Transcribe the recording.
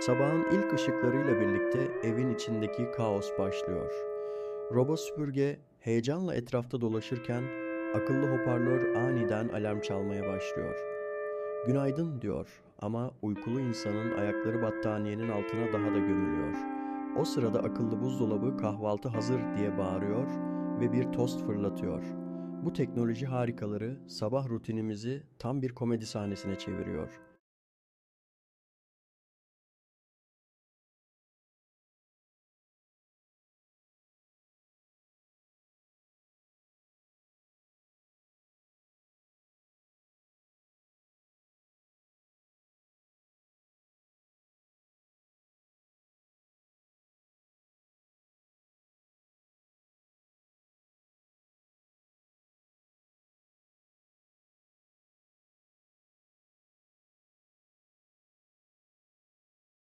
Sabahın ilk ışıklarıyla birlikte evin içindeki kaos başlıyor. Robot süpürge heyecanla etrafta dolaşırken akıllı hoparlör aniden alarm çalmaya başlıyor. Günaydın diyor ama uykulu insanın ayakları battaniyenin altına daha da gömülüyor. O sırada akıllı buzdolabı kahvaltı hazır diye bağırıyor ve bir tost fırlatıyor. Bu teknoloji harikaları sabah rutinimizi tam bir komedi sahnesine çeviriyor.